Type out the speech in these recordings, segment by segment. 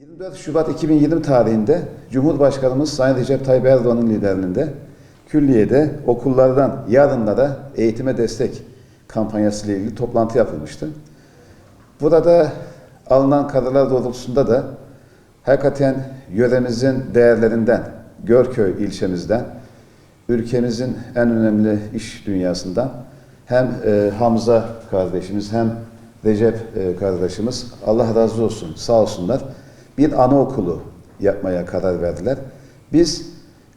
24 Şubat 2020 tarihinde Cumhurbaşkanımız Sayın Recep Tayyip Erdoğan'ın liderliğinde külliyede okullardan yarınlara eğitime destek kampanyası ile ilgili toplantı yapılmıştı. Burada alınan kararlar doğrultusunda da hakikaten yöremizin değerlerinden, Görköy ilçemizden, ülkemizin en önemli iş dünyasından hem e, Hamza kardeşimiz hem Recep e, kardeşimiz Allah razı olsun sağ olsunlar bir anaokulu yapmaya karar verdiler. Biz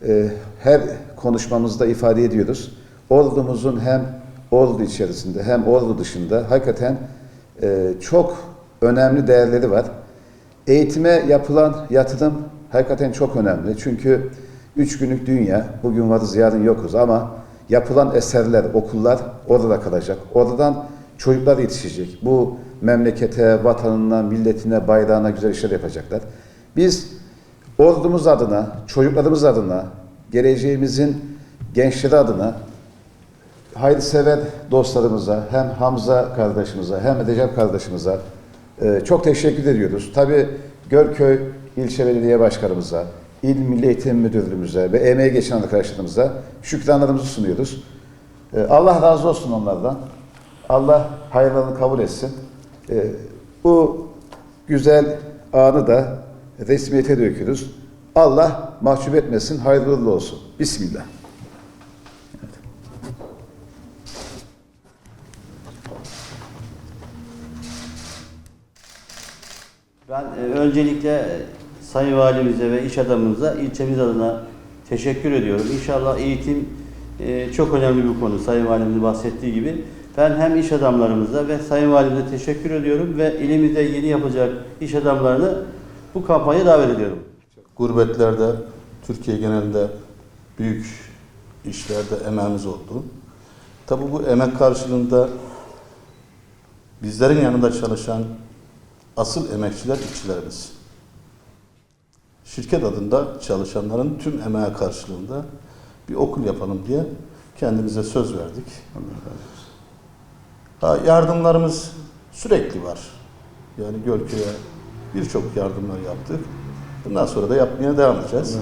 e, her konuşmamızda ifade ediyoruz. Ordumuzun hem Ordu içerisinde hem Ordu dışında hakikaten e, çok önemli değerleri var. Eğitime yapılan yatırım hakikaten çok önemli. Çünkü üç günlük dünya, bugün varız yarın yokuz ama yapılan eserler, okullar orada kalacak. Oradan çocuklar yetişecek. Bu memlekete, vatanına, milletine, bayrağına güzel işler yapacaklar. Biz ordumuz adına, çocuklarımız adına, geleceğimizin gençleri adına hayırsever dostlarımıza, hem Hamza kardeşimize, hem Recep kardeşimize e, çok teşekkür ediyoruz. Tabii Görköy İlçe Belediye Başkanımıza, İl Milli Eğitim Müdürlüğümüze ve emeğe geçen arkadaşlarımıza şükranlarımızı sunuyoruz. E, Allah razı olsun onlardan. Allah hayırlarını kabul etsin. E, bu güzel anı da resmiyete döküyoruz. Allah mahcup etmesin, hayırlı olsun. Bismillah. Ben e, öncelikle Sayın Valimize ve iş adamımıza ilçemiz adına teşekkür ediyorum. İnşallah eğitim e, çok önemli bir konu Sayın Valimizin bahsettiği gibi. Ben hem iş adamlarımıza ve Sayın Valimize teşekkür ediyorum ve ilimizde yeni yapacak iş adamlarını bu kampanya davet ediyorum. Gurbetlerde, Türkiye genelinde büyük işlerde emeğimiz oldu. Tabi bu emek karşılığında bizlerin yanında çalışan asıl emekçiler işçilerimiz. Şirket adında çalışanların tüm emeği karşılığında bir okul yapalım diye kendimize söz verdik. Yardımlarımız sürekli var. Yani Gölköy'e birçok yardımlar yaptık. Bundan sonra da yapmaya devam edeceğiz.